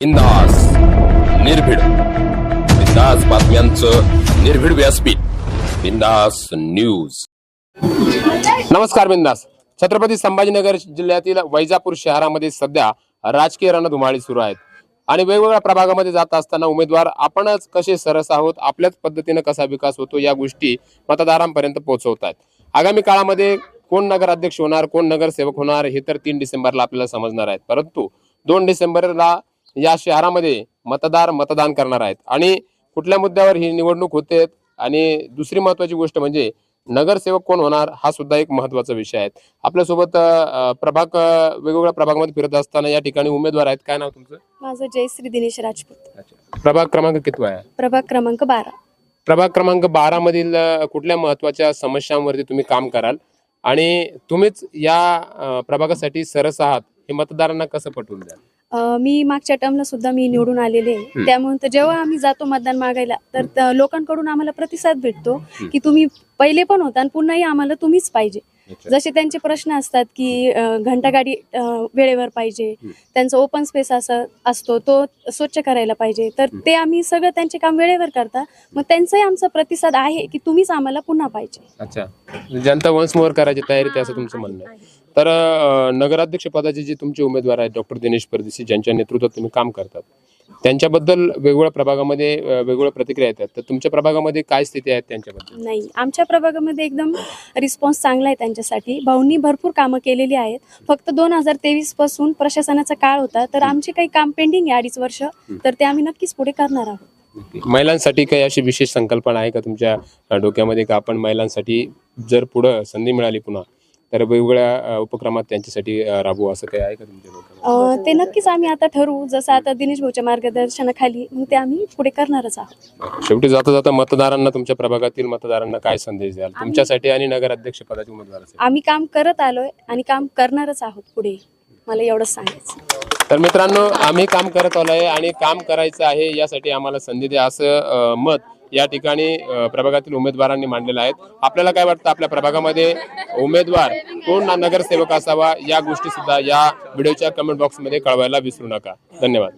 बिंदास निर्भीड. बिंदास बातम्यांचं निर्भीड व्यासपीठ. बिंदास न्यूज. नमस्कार बिंदास. छत्रपती संभाजीनगर जिल्ह्यातील वैजापूर शहरामध्ये सध्या राजकीय रणधुमाळी सुरू आहेत. आणि वेगवेगळ्या प्रभागामध्ये जात असताना उमेदवार आपणच कसे सरस आहोत आपल्याच पद्धतीनं कसा विकास होतो या गोष्टी मतदारांपर्यंत पोहोचवत आहेत. आगामी काळामध्ये कोण नगराध्यक्ष होणार कोण नगरसेवक होणार हे तर तीन डिसेंबरला आपल्याला समजणार आहेत. परंतु दोन डिसेंबरला या शहरामध्ये मतदार मतदान करणार आहेत. आणि कुठल्या मुद्द्यावर ही निवडणूक होते आणि दुसरी महत्वाची गोष्ट म्हणजे नगरसेवक कोण होणार हा सुद्धा एक महत्त्वाचा विषय आहे. आपल्यासोबत प्रभाग वेगवेगळ्या प्रभागामध्ये फिरत असताना या ठिकाणी उमेदवार आहेत. काय नाव तुमचं? माझं जयश्री दिनेश राजपूत. प्रभाग क्रमांक किती आहे? प्रभाग क्रमांक बारा. प्रभाग क्रमांक बारा मधील कुठल्या महत्त्वाच्या समस्यांवरती तुम्ही काम कराल? आणि तुम्हीच या प्रभागासाठी सरस आहात. हे मतदारांना कसं पटवून द्याल? अं, मी मागच्या टर्मला सुद्धा मी निवडून आलेले आहे. त्यामुळे तर जेव्हा आम्ही जातो मतदान मागायला तर त- लोकांकडून आम्हाला प्रतिसाद भेटतो की तुम्ही पहिले पण होता आणि पुन्हाही आम्हाला तुम्हीच पाहिजे. जसे त्यांचे प्रश्न असतात की घंटागाडी वेळेवर पाहिजे. त्यांचा ओपन स्पेस असा असतो तो स्वच्छ करायला पाहिजे. तर. ते आम्ही सगळं त्यांचे काम वेळेवर करता. मग त्यांचाही आमचा प्रतिसाद आहे की तुम्हीच आम्हाला पुन्हा पाहिजे. अच्छा. जनता वन्स मोर करायची तयारी असं तुमचं म्हणणं आहे. तर नगराध्यक्ष पदाचे जे तुमचे उमेदवार आहेत डॉक्टर दिनेश परदेशी ज्यांच्या नेतृत्वात तुम्ही काम करतात त्यांच्याबद्दल वेगवेगळ्या प्रभागामध्ये अ, वेगवेगळ्या प्रतिक्रिया येतात. तर तुमच्या प्रभागामध्ये काय स्थिती आहे त्यांच्याबद्दल? नाही आमच्या प्रभागामध्ये एकदम रिस्पॉन्स चांगला आहे त्यांच्यासाठी. भाऊंनी भरपूर कामं केलेली आहेत. फक्त दोन हजार तेवीसपासून प्रशासनाचा काळ होता. तर आमचे काही काम पेंडिंग आहे अडीच वर्ष. तर ते आम्ही नक्कीच पुढे करणार आहोत. महिलांसाठी काही अशी विशेष संकल्पना आहे का तुमच्या अ, डोक्यामध्ये का आपण महिलांसाठी जर पुढं संधी मिळाली पुन्हा तर वेगवेगळ्या उपक्रमात त्यांच्यासाठी अ, राबवू असं काही आहे का तुमच्या ते नक्कीच आम्ही आता ठरवू. जसं आता दिनेश भाऊच्या मार्गदर्शनाखाली मग ते आम्ही पुढे करणारच आहोत. शेवटी जाता जाता मतदारांना तुमच्या प्रभागातील मतदारांना काय संदेश द्याल? तुमच्यासाठी आणि नगराध्यक्ष पदाचे उमेदवारासाठी. आम्ही काम करत आलोय आणि काम करणारच आहोत पुढे. मला एवढंच सांगायचं तर मित्रांनो आम्ही काम करत आलोय आणि काम करायचं आहे यासाठी आम्हाला संधी द्या असं मत या ठिकाणी प्रभागातील उमेदवारांनी मांडलेल्या आहेत आपल्याला काय वाटतं? आपल्या प्रभागामध्ये उमेदवार कोण नगरसेवक असावा? या गोष्टी सुद्धा या व्हिडिओच्या कमेंट बॉक्समध्ये कळवायला विसरू नका. धन्यवाद.